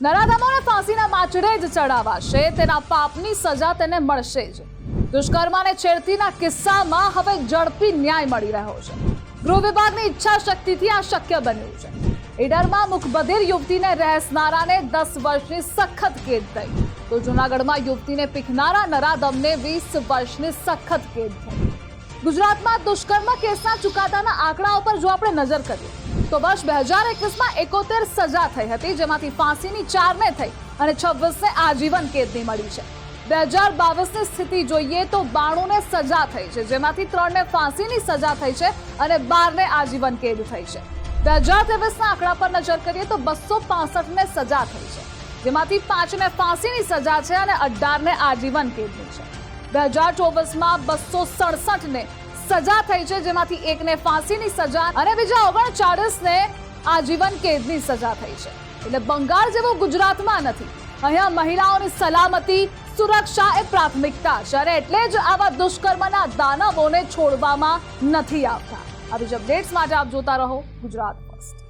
નરાધમોને ફાંસીના માચડે જ ચડાવાશે. તેના પાપની સજા તેને મળશે જ. દુષ્કર્મ અને છેડતીના કિસ્સામાં હવે ઝડપી ન્યાય મળી રહ્યો છે. ગૃહ વિભાગની ઈચ્છા શક્તિથી આ શક્ય બન્યું છે. ઈડરમાં મુખબધિર યુવતીને રહેસનારાને દસ વર્ષની સખત કેદ થઈ. તો જૂનાગઢમાં યુવતીને પીખનારા નરાધમને વીસ વર્ષની સખત કેદ થઈ. ગુજરાતમાં દુષ્કર્મ કેસના ચુકાદાના આંકડા ઉપર જો આપણે નજર કરીએ તો વર્ષ બે હજાર એકવીસમાં એકોતેર સજા થઈ હતી, જેમાંથી ફાંસીની ચારને થઈ અને છવ્વીસને આજીવન કેદની મળી છે. બે હજાર બાવીસની સ્થિતિ જોઈએ તો બાણુંને સજા થઈ છે, જેમાંથી ત્રણને ફાંસીની સજા થઈ છે અને બારને આજીવન કેદ થઈ છે. બે હજાર ત્રેવીસના આંકડા પર નજર કરીએ તો બસો પાસઠને સજા થઈ છે, જેમાંથી પાંચને ફાંસીની સજા છે અને અઢારને આજીવન કેદની છે. બે હજાર ચોવીસમાં બસો સડસઠને સજા થઈ છે, જેમાંથી એકને ફાંસીની સજા અને બીજા ઓગણચાળીસને આજીવન કેદની સજા થઈ છે. એટલે બંગાળ જેવું ગુજરાતમાં નથી. અહીંયા મહિલાઓની સલામતી, સુરક્ષા એ પ્રાથમિકતા છે. અને એટલે જ આવા દુષ્કર્મના દાનવોને છોડવામાં નથી આવતા. આવી જ અપડેટ્સ માટે આપ જોતા રહો ગુજરાત